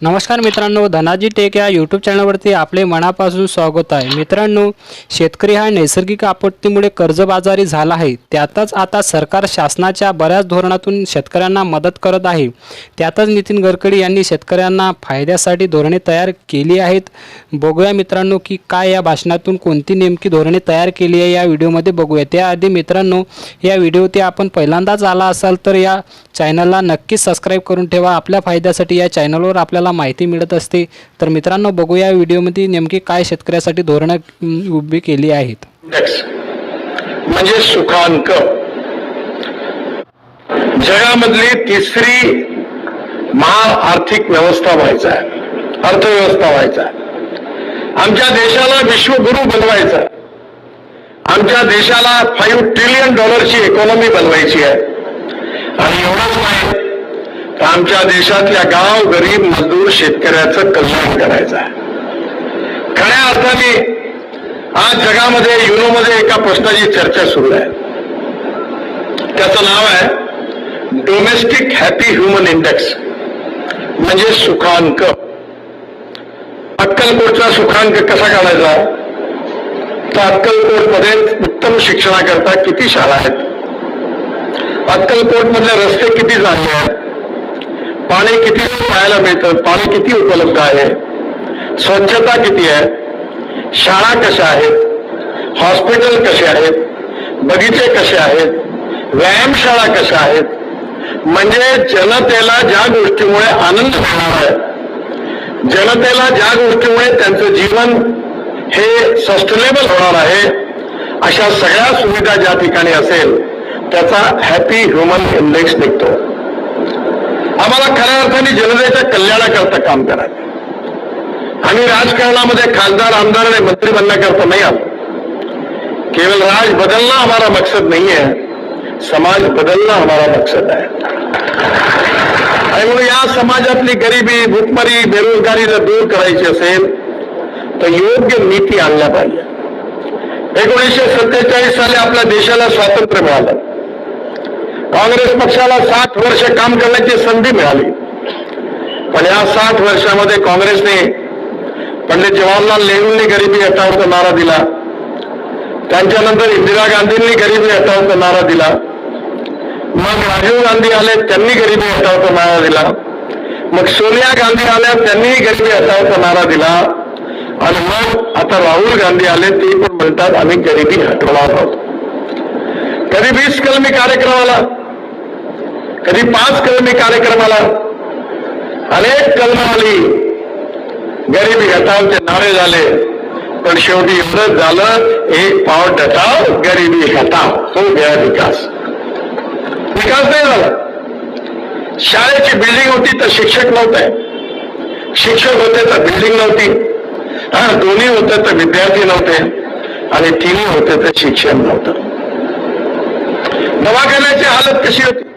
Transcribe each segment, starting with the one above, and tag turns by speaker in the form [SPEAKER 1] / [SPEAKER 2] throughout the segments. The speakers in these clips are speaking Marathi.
[SPEAKER 1] नमस्कार मित्रांनो धनाजी टेक या यूट्यूब चॅनलवरती आपले मनापासून स्वागत आहे. मित्रांनो शेतकरी हा नैसर्गिक आपत्तीमुळे कर्जबाजारी झाला आहे. त्यातच आता सरकार शासनाच्या बऱ्याच धोरणातून शेतकऱ्यांना मदत करत आहे. त्यातच नितीन गडकरी यांनी शेतकऱ्यांना फायद्यासाठी धोरणे तयार केली आहेत. बघूया मित्रांनो की काय या भाषणातून कोणती नेमकी धोरणे तयार केली आहे या व्हिडिओमध्ये बघूया. त्याआधी मित्रांनो या व्हिडिओते आपण पहिल्यांदाच आला असाल तर या चॅनलला नक्कीच सबस्क्राईब करून ठेवा. आपल्या फायद्यासाठी या चॅनलवर आपल्याला माहिती मिळत असते तर मित्रांनो बघूया या व्हिडिओमध्ये नेमकी काय शेतकऱ्यासाठी धोरणं उभी केली आहेत.
[SPEAKER 2] म्हणजे सुखांक. जगामधली तिसरी महा आर्थिक व्यवस्था व्हायचा आहे. अर्थव्यवस्था व्हायचा आहे. आमच्या देशाला विश्वगुरु बनवायचा आमच्या देशाला फाईव्ह ट्रिलियन डॉलरची इकॉनॉमी बनवायची आहे. आणि एवढंच आमच्या देशातल्या गाव गरीब मजदूर शेतकऱ्याचं कल्याण करायचं आहे. खऱ्या अर्थाने आज जगामध्ये युनोमध्ये एका प्रश्नाची चर्चा सुरू आहे. त्याचं नाव आहे डोमेस्टिक हॅपी ह्युमन इंडेक्स म्हणजे सुखांक. अक्कलकोटचा सुखांक कसा काढायचा? तर अक्कलकोटमध्ये उत्तम शिक्षणाकरता किती शाळा आहेत? अक्कलकोटमधले रस्ते किती चांगले आहेत? पाणी किती पाहायला मिळतं? पाणी किती उपलब्ध आहे? स्वच्छता किती आहे? शाळा कशा आहेत? हॉस्पिटल कसे आहेत? बगीचे कसे आहेत? व्यायामशाळा कशा आहेत? म्हणजे जनतेला ज्या गोष्टीमुळे आनंद होणार आहे जनतेला ज्या गोष्टीमुळे त्यांचं जीवन हे सस्टेनेबल होणार आहे अशा सगळ्या सुविधा ज्या ठिकाणी असेल त्याचा हॅपी ह्युमन इंडेक्स निघतो. आम्हाला खऱ्या अर्थाने जनतेच्या कल्याणाकरता काम करायचं. आम्ही राजकारणामध्ये खासदार आमदार आणि मंत्री बनण्याकरता नाही आलो. केवळ राज बदलना हमारा मकसद नहीं है समाज बदलना हमारा मकसद है आणि म्हणून या समाजातली गरिबी भूकमारी बेरोजगारी जर दूर करायची असेल तर योग्य नीती आणल्या पाहिजे. एकोणीसशे सत्तेचाळीस साली आपल्या देशाला स्वातंत्र्य मिळालं. काँग्रेस पक्षाला साठ वर्ष काम करण्याची संधी मिळाली. पण या साठ वर्षामध्ये काँग्रेसने पंडित जवाहरलाल नेहरूंनी गरिबी हटावचा नारा दिला. त्यांच्यानंतर इंदिरा गांधींनी गरिबी हटावचा नारा दिला. मग राजीव गांधी आले त्यांनी गरिबी हटावचा नारा दिला. मग सोनिया गांधी आल्या त्यांनीही गरिबी हटावचा नारा दिला. आणि मग आता राहुल गांधी आले ते पण म्हणतात आम्ही गरिबी हटवणार आहोत. कधी वीस कलमी कार्यक्रमाला कधी पाच कलमी कार्यक्रमाला अनेक कलम आली. गरिबी हटावचे नारे झाले. पण शेवटी एवढंच झालं एक पाव डटाव गरिबी हटाव तो गया विकास. विकास नाही झाला. शाळेची बिल्डिंग होती तर शिक्षक नव्हते. शिक्षक होते तर बिल्डिंग नव्हती. हा दोन्ही होते तर विद्यार्थी नव्हते. आणि तिन्ही होते तर शिक्षण नव्हतं. दवाखान्याची हालत कशी होती?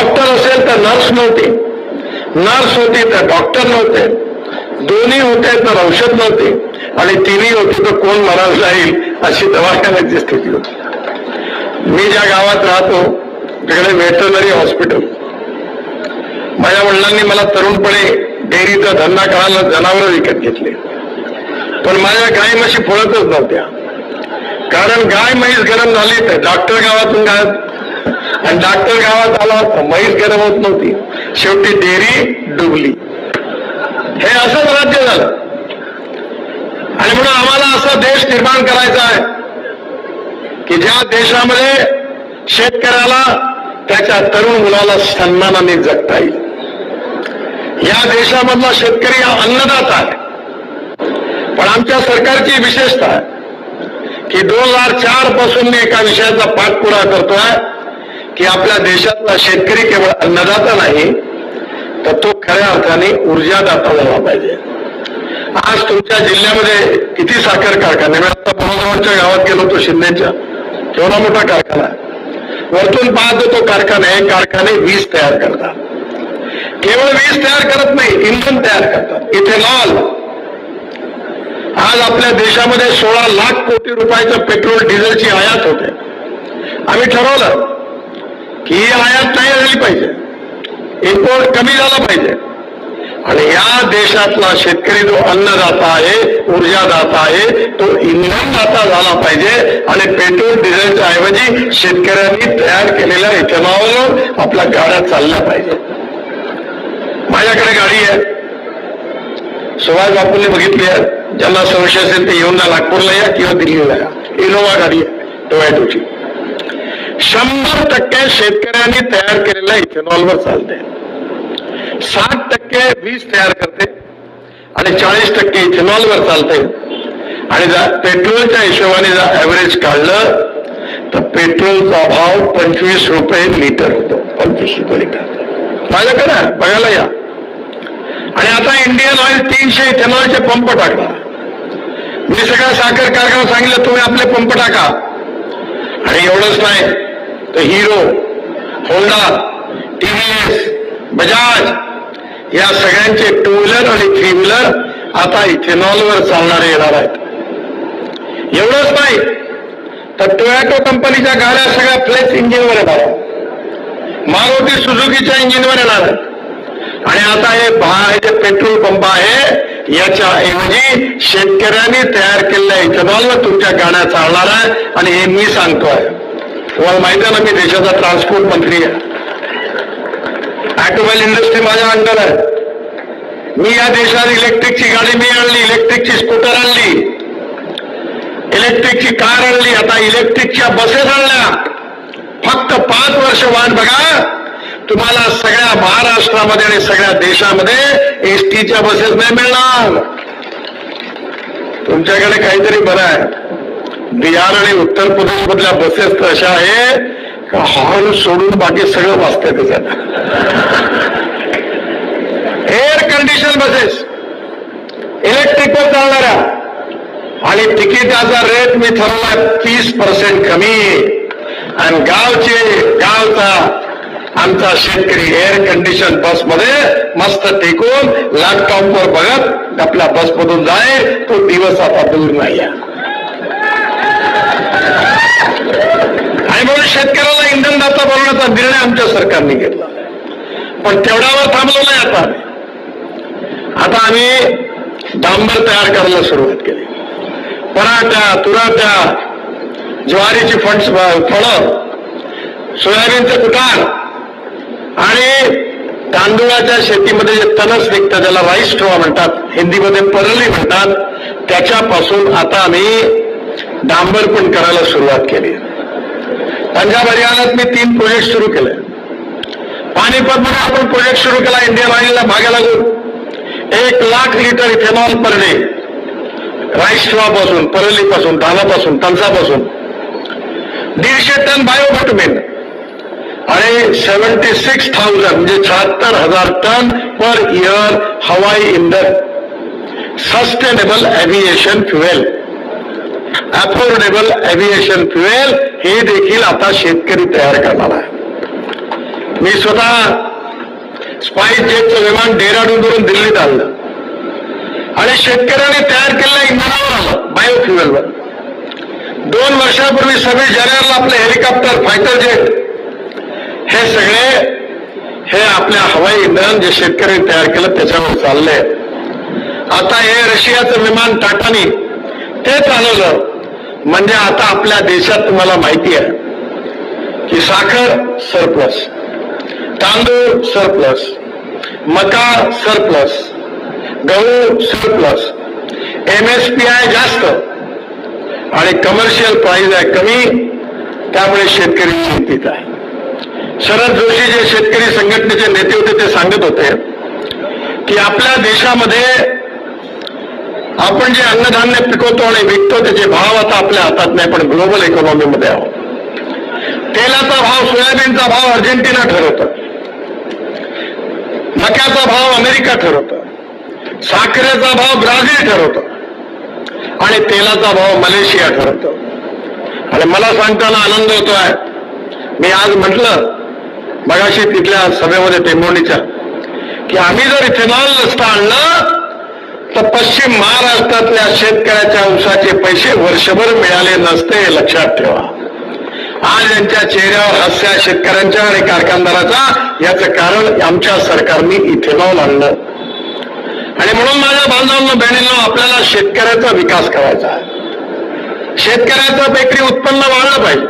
[SPEAKER 2] डॉक्टर असेल तर नर्स नव्हती. नर्स होती तर डॉक्टर नव्हते. दोन्ही होते तर औषध नव्हते. आणि तिन्ही होते तर कोण मरायला जाईल अशी दवाखान्याची स्थिती होती. मी ज्या गावात राहतो तिकडे व्हेटरनरी हॉस्पिटल. माझ्या वडिलांनी मला तरुणपणे डेअरीचा धंदा करायला जनावर विकत घेतले. पण माझ्या गाय म्हशी फळतच नव्हत्या. कारण गाय म्हैस गरम झाली तर डॉक्टर गावातून गाय आणि डॉक्टर गावात आला तर म्हैस गरम होत नव्हती. शेवटी डेअरी डुबली. हे असंच राज्य झालं. आणि म्हणून आम्हाला असा देश निर्माण करायचा आहे की ज्या देशामध्ये शेतकऱ्याला त्याच्या तरुण मुलाला सन्मानाने जगता येईल. या देशामधला शेतकरी हा अन्नदाता आहे. पण आमच्या सरकारची विशेषता आहे की दोन हजार चारपासून मी एका विषयाचा पाठपुरावा करतोय. की आपल्या देशातला शेतकरी केवळ अन्नदाता नाही तर तो खऱ्या अर्थाने ऊर्जादाता झाला पाहिजे. आज तुमच्या जिल्ह्यामध्ये किती साखर कारखाने? मी आता बरोबरच्या गावात गेलो होतो शिंदेच्या. केवढा मोठा कारखाना वरतून पाहतो तो कारखाना कारखाने वीज तयार करतात. केवळ वीज तयार करत नाही इंधन तयार करतात. इथेनॉल आज आपल्या देशामध्ये सोळा लाख कोटी रुपयाचं पेट्रोल डिझेलची आयात होते. आम्ही ठरवलं ही आयात नाही झाली पाहिजे. इम्पोर्ट कमी झाला पाहिजे. आणि या देशातला शेतकरी जो अन्नदाता आहे ऊर्जादाता आहे तो इंधनदाता झाला पाहिजे आणि पेट्रोल डिझेलच्या ऐवजी शेतकऱ्यांनी तयार केलेल्या इथेनॉलवर आपल्या गाड्या चालल्या पाहिजे. माझ्याकडे गाडी आहे. सुभाष बापूंनी बघितली आहे. ज्यांना संशय असेल ते येऊन नागपूरला या किंवा दिल्लीला या. इनोवा गाडी आहे टोमॅटोची. शंभर टक्के शेतकऱ्यांनी तयार केलेल्या इथेनॉलवर चालते साठ टक्के वीज तयार करते आणि चाळीस टक्के इथेनॉलवर चालते आणि जर पेट्रोलच्या हिशोबाने जर ऍव्हरेज काढलं तर पेट्रोलचा भाव पंचवीस रुपये लिटर होतो. पंचवीस रुपये लिटर. माझ्याकडे आहे, बघायला या. आणि आता इंडियन ऑइल तीनशे इथेनॉलचे पंप टाकला मी सगळ्या साखर कारखाना सांगितलं तुम्ही आपले पंप टाका. आणि एवढंच नाही. तर हिरो होंडा टीव्हीएस बजाज या सगळ्यांचे टू व्हीलर आणि थ्री व्हीलर आता इथेनॉलवर चालणारे येणार आहेत. एवढंच नाही तर टोयॅटो कंपनीच्या गाड्या सगळ्या फ्लेक्स इंजिनवर येणार मारुती सुझुकीच्या इंजिनवर येणार आहेत. आणि आता हे भा- जे पेट्रोल पंप आहे याच्या ऐवजी शेतकऱ्यांनी तयार केलेल्या इथेनॉलवर तुमच्या गाड्या चालणार आहे. आणि हे मी सांगतोय. तुम्हाला माहिती आहे ना मी देशाचा ट्रान्सपोर्ट मंत्री आहे. ऑटोमोबाईल इंडस्ट्री माझ्या अंडर आहे. मी या देशात इलेक्ट्रिकची गाडी मी आणली इलेक्ट्रिकची स्कूटर आणली इलेक्ट्रिकची कार आणली आता इलेक्ट्रिकच्या बसेस आणल्या. फक्त पाच वर्ष वाट बघा तुम्हाला सगळ्या महाराष्ट्रामध्ये आणि सगळ्या देशामध्ये एसटीच्या बसेस नाही मिळणार. तुमच्याकडे काहीतरी बरं आहे. बिहार आणि उत्तर प्रदेश मधल्या बसेस तर अशा आहे का हॉर्न सोडून बाकी सगळं वाचतंय त्याच्यात. एअर कंडिशन बसेस इलेक्ट्रिकवर चालणाऱ्या. आणि तिकिटाचा रेट मी ठरवला तीस पर्सेंट कमी. आणि गावचे गावचा आमचा शेतकरी एअर कंडिशन बसमध्ये मस्त टेकून लॅपटॉपवर बघत आपल्या बस मधून जाईल तो दिवस आता दूर नाही आहे. आणि शेतकऱ्याला इंधनदाता बनवण्याचा निर्णय आमच्या सरकारने घेतला. पण तेवढ्यावर थांबलो नाही आता. आता आम्ही डांबर तयार करायला सुरुवात केली. पराठ्या तुराट्या ज्वारीची फंड फळं सोयाबीनचं कुटार आणि तांदूळाच्या शेतीमध्ये जे तणस निघतं त्याला राईस ठेवा म्हणतात हिंदीमध्ये परली म्हणतात त्याच्यापासून आता आम्ही डांबर पण करायला सुरुवात केली. पंजाब हरियाणात मी तीन प्रोजेक्ट सुरू केले. पानिपतमध्ये आपण प्रोजेक्ट सुरू केला इंडियन ऑइलला भागा लागून. एक lakh litre ethanol per day राईसपासून परलीपासून धानापासून तणसापासून दीडशे टन बायोबिटमिन आणि सेव्हन्टी सिक्स थाउजंड म्हणजे शहात्तर हजार टन पर इयर हवाई इंधन. Sustainable aviation fuel affordable aviation fuel हे देखील आता शेतकरी तयार करणार आहे. मी स्वतः स्पाइस जेटचं विमान डेहराडूनवरून दिल्लीत आणलं. आणि शेतकऱ्यांनी तयार केलेल्या इंधनावर आलं बायोफ्युएलवर दोन वर्षापूर्वी सव्वीस जानेवारीला आपले हेलिकॉप्टर फायटर जेट हे सगळे हे आपल्या हवाई इंधन जे शेतकऱ्यांनी तयार केलं त्याच्यावर चालले आता हे रशियाचं विमान टाटानी ते चालवलं म्हणजे आता आपल्या देशात तुम्हाला माहिती आहे की साखर सरप्लस तांदूळ सरप्लस मका सरप्लस गहू सरप्लस एमएसपी आहे जास्त आणि कमर्शियल प्राइस आहे कमी त्यामुळे शेतकरी चिंतित आहे. शरद जोशी जे शेतकरी संघटनेचे नेते होते ते सांगत होते की आपल्या देशामध्ये आपण जे अन्नधान्य पिकवतो आणि विकतो त्याचे भाव आता आपल्या हातात नाही पण ग्लोबल इकॉनॉमीमध्ये आहोत तेलाचा भाव सोयाबीनचा भाव अर्जेंटिना ठरवतं. मक्याचा भाव अमेरिका ठरवतं. साखरेचा भाव ब्राझील ठरवतं. आणि तेलाचा भाव मलेशिया ठरवतो. आणि मला सांगताना आनंद होतोय. मी आज म्हटलं मगाशी तिथल्या सभेमध्ये टेंबोणीच्या की आम्ही जर इथेनॉल नसतं आणलं तर पश्चिम महाराष्ट्रातल्या शेतकऱ्याच्या ऊसाचे पैसे वर्षभर मिळाले नसते हे लक्षात ठेवा. आज यांच्या चेहऱ्यावर हास्य शेतकऱ्यांच्या आणि कारखानदाराचा. याचं कारण आमच्या सरकारने इथेनॉल आणलं आणि म्हणून माझ्या बांधवांना बहिणींना आपल्याला शेतकऱ्याचा विकास करायचा आहे. शेतकऱ्याचं बेकरी उत्पन्न वाढलं पाहिजे.